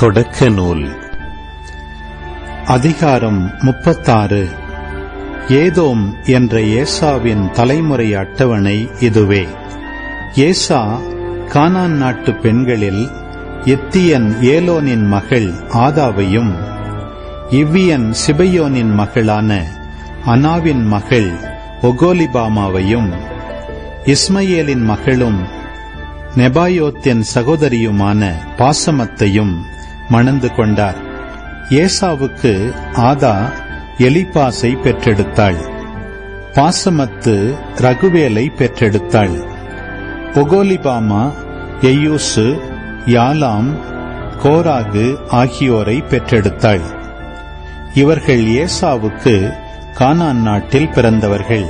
தொடக்க நூல் அதிகாரம் முப்பத்தாறு. ஏதோம் என்ற ஏசாவின் தலைமுறை அட்டவணை இதுவே. ஏசா கானான் நாட்டு பெண்களில் எத்தியன் ஏலோனின் மகள் ஆதாவையும் இவ்வியன் சிபையோனின் மகளான அனாவின் மகள் ஒகோலிபாமாவையும் இஸ்மயேலின் மகளும் நெபாயோத்தின் சகோதரியுமான பாசமத்தையும் மணந்து கொண்டார். ஏசாவுக்கு ஆதா எலிபாசை பெற்றெடுத்தாள். பாசமத்து ரகுவேலை பெற்றெடுத்தாள். ஒகோலிபாமா எயூசு யாலாம் கோராகு ஆகியோரை பெற்றெடுத்தாள். இவர்கள் ஏசாவுக்கு கானான் நாட்டில் பிறந்தவர்கள்.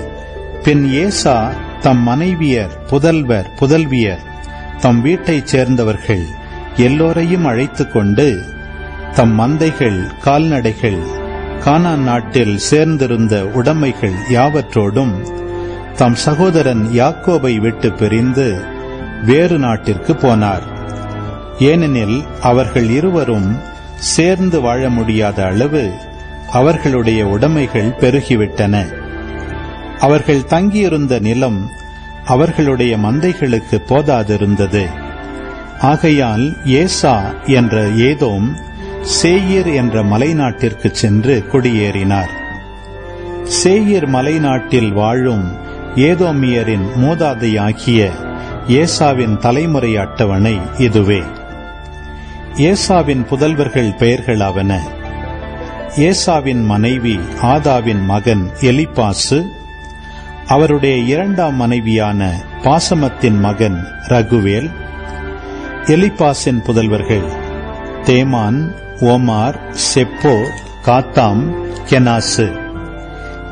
பின் ஏசா தம் மனைவியர் புதல்வர் புதல்வியர் தம் வீட்டைச் சேர்ந்தவர்கள். எல்லோரையும் அழைத்துக் கொண்டு தம் மந்தைகள் கால்நடைகள் கானான் நாட்டில் சேர்ந்திருந்த உடைமைகள் யாவற்றோடும் தம் சகோதரன் யாக்கோபை விட்டு பிரிந்து வேறு நாட்டிற்கு போனார். ஏனெனில் அவர்கள் இருவரும் சேர்ந்து வாழ முடியாத அளவு அவர்களுடைய உடைமைகள் பெருகிவிட்டன. அவர்கள் தங்கியிருந்த நிலம் அவர்களுடைய மந்தைகளுக்கு போதாதிருந்தது. ஆகையால் ஏசா என்ற ஏதோம் சேயீர் என்ற மலைநாட்டிற்கு சென்று குடியேறினார். சேயீர் மலைநாட்டில் வாழும் ஏதோமியரின் மூதாதையாகிய ஏசாவின் தலைமுறை அட்டவணை இதுவே. ஏசாவின் புதல்வர்கள் பெயர்களாவன. ஏசாவின் மனைவி ஆதாவின் மகன் எலிபாசு அவருடைய இரண்டாம் மனைவியான பாசமத்தின் மகன் ரகுவேல். எலிபாசின் புதல்வர்கள் தேமான் ஓமார் செப்போ காத்தாம் கெனாசு.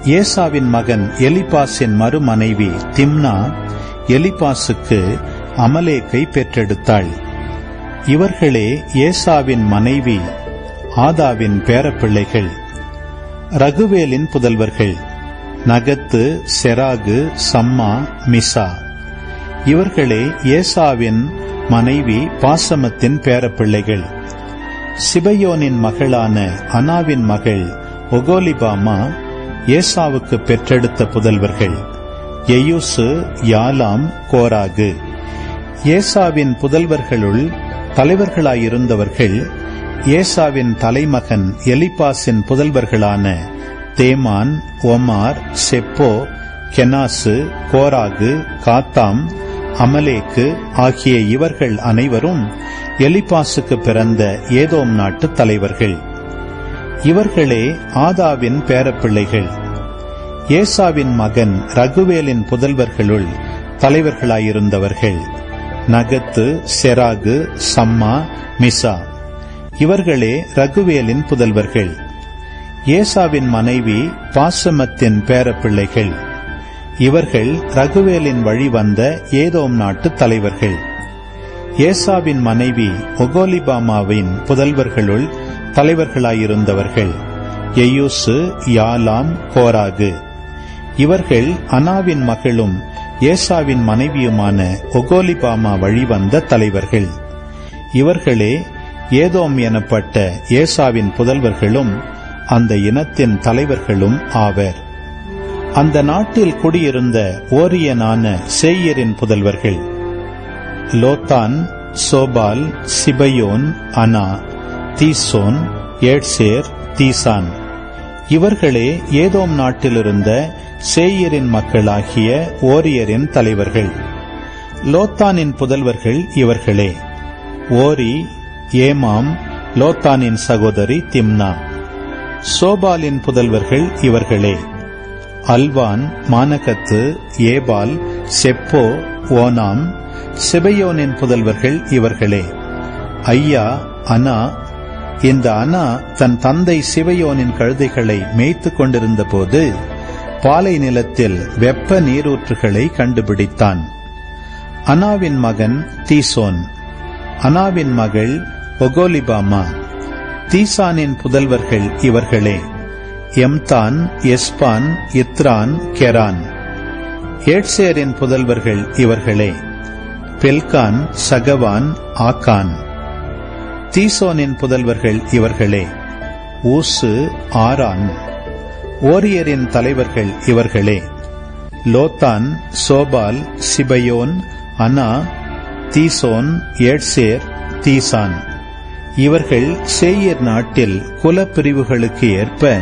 ஏசாவின் மகன் எலிபாசின் மறுமனைவி திம்னா எலிபாசுக்கு அமலேக்கை பெற்றெடுத்தாள். இவர்களே ஏசாவின் மனைவி ஆதாவின் பேரப்பிள்ளைகள். ரகுவேலின் புதல்வர்கள் நகத்து செராகு சம்மா மிசா. இவர்களே ஏசாவின் மனைவி பாசமத்தின் பேரப்பிள்ளைகள். சிபயோனின் மகளான அனாவின் மகள் ஒகோலிபாமா ஏசாவுக்கு பெற்றெடுத்த புதல்வர்கள். எயூசு யாலாம் கோராகு. ஏசாவின் புதல்வர்களுள் தலைவர்களாயிருந்தவர்கள் ஏசாவின் தலைமகன் எலிபாசின் புதல்வர்களான தேமான் ஒமார் செப்போ கெனாசு கோராகு காத்தாம் அமலேக்கு ஆகிய இவர்கள் அனைவரும் எலிபாசுக்கு பிறந்த ஏதோம் நாட்டு தலைவர்கள். இவர்களே ஆதாவின் பேரப்பிள்ளைகள். ஏசாவின் மகன் ரகுவேலின் புதல்வர்களுள் தலைவர்களாயிருந்தவர்கள். நகத்து செராகு சம்மா மிசா. இவர்களே ரகுவேலின் புதல்வர்கள். ஏசாவின் மனைவி பாசமத்தின் பேரப்பிள்ளைகள். இவர்கள் ரகுவேலின் வழி வந்த ஏதோம் நாட்டு தலைவர்கள். ஏசாவின் மனைவி ஒகோலிபாமாவின் புதல்வர்களுள் தலைவர்களாயிருந்தவர்கள். எயூசு யாலாம் கோராகு. இவர்கள் அனாவின் மகளும் ஏசாவின் மனைவியுமான ஒகோலிபாமா வழிவந்த தலைவர்கள். இவர்களே ஏதோம் எனப்பட்ட ஏசாவின் புதல்வர்களும் அந்த இனத்தின் தலைவர்களும் ஆவர். அந்த நாட்டில் குடியிருந்த ஓரியனான சேயரின் புதல்வர்கள் லோத்தான் சோபால் சிபயோன் அனா தீசோன் ஏட்சேர் தீசான். இவர்களே ஏதோம் நாட்டிலிருந்த சேயரின் மக்களாகிய ஓரியரின் தலைவர்கள். லோத்தானின் புதல்வர்கள் இவர்களே. ஓரி ஏமாம் லோத்தானின் சகோதரி திம்னா. சோபாலின் புதல்வர்கள் இவர்களே. Alvan Manahath Ebal Shepho Onam செபையோனின் புதல்வர்கள் இவர்களே. ஐயா அனா இந்த அனா தன் தந்தை சிவையோனின் கழுதைகளை மேய்த்து கொண்டிருந்த போது பாலை நிலத்தில் வெப்ப நீரூற்றுகளை கண்டுபிடித்தான். அனாவின் மகன் தீசோன். அனாவின் மகள் ஒகோலிபாமா. தீசானின் புதல்வர்கள் இவர்களே. எம்தான் எஸ்பான் இத்ரான் கெரான். ஏட்சேரின் புதல்வர்கள் இவர்களே பெல்கான் சகவான் ஆக்கான் தீசோனின் புதல்வர்கள் இவர்களே ஊசு ஆரான். ஓரியரின் தலைவர்கள் இவர்களே லோத்தான் சோபால் சிபயோன் அனா தீசோன் ஏட்சேர் தீசான். இவர்கள் சேயர் நாட்டில் குலப்பிரிவுகளுக்கு ஏற்ப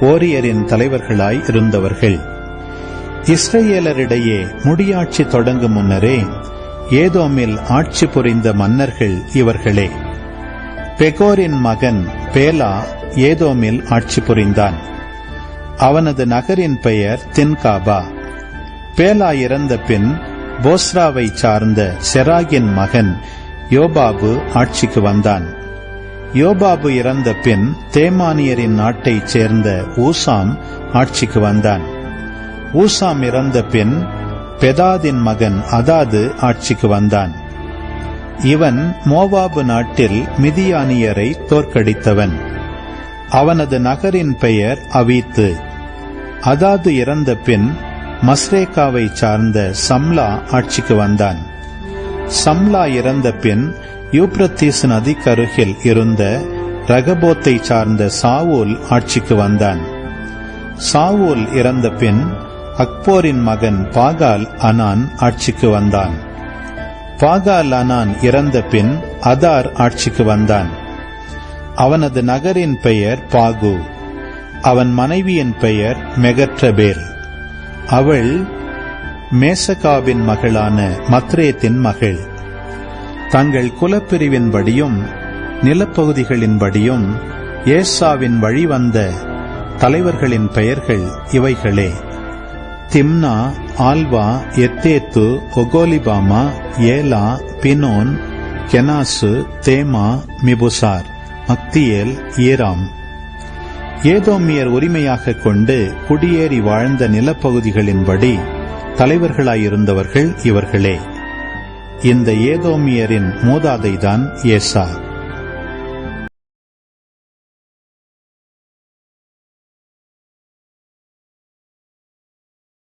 ஓரியரின் தலைவர்களாய் இருந்தவர்கள். இஸ்ரேலரிடையே முடியாட்சி தொடங்கும் முன்னரே ஏதோமில் ஆட்சி புரிந்த மன்னர்கள் இவர்களே. பெகோரின் மகன் பேலா ஏதோமில் ஆட்சி புரிந்தான். அவனது நகரின் பெயர் தின்காபா. பேலா இறந்த பின் போஸ்ராவை சார்ந்த செராகின் மகன் யோபாபு ஆட்சிக்கு வந்தான். யோபாபு இறந்த பின் தேமானியரின் நாட்டைச் சேர்ந்த ஊசாம் ஆட்சிக்கு வந்தான். ஊசாம் இறந்த பின் பெதாதின் மகன் அதாது ஆட்சிக்கு வந்தான். இவன் மோவாபு நாட்டில் மிதியானியரை தோற்கடித்தவன். அவனது நகரின் பெயர் அவீத்து. அதாது இறந்த பின் மஸ்ரேகாவை சார்ந்த சம்லா ஆட்சிக்கு வந்தான். சம்லா இறந்த பின் யூப்ரத்தீஸ் நதிக்கருகில் இருந்த ரகபோத்தை சார்ந்த சாவூல் ஆட்சிக்கு வந்தான். சாவூல் இறந்த பின் அக்போரின் மகன் பாகால் அனான் ஆட்சிக்கு வந்தான். பாகால் அனான் இறந்த பின் அதார் ஆட்சிக்கு வந்தான். அவனது நகரின் பெயர் பாகு. அவன் மனைவியின் பெயர் மெகற்றபேல். அவள் மேசகாவின் மகளான மத்ரேத்தின் மகள். தங்கள் குலப்பிரிவின்படியும் நிலப்பகுதிகளின்படியும் ஏசாவின் வழிவந்த தலைவர்களின் பெயர்கள் இவைகளே. திம்னா ஆல்வா எத்தேத்து ஒகோலிபாமா ஏலா பினோன் கெனாசு தேமா மிபுசார் மக்தியேல் ஈராம் ஏதோமியர் உரிமையாக கொண்டு குடியேறி வாழ்ந்த நிலப்பகுதிகளின்படி தலைவர்களாயிருந்தவர்கள் இவர்களே. இந்த ஏதோமியரின் மூதாதைதான் ஏசா.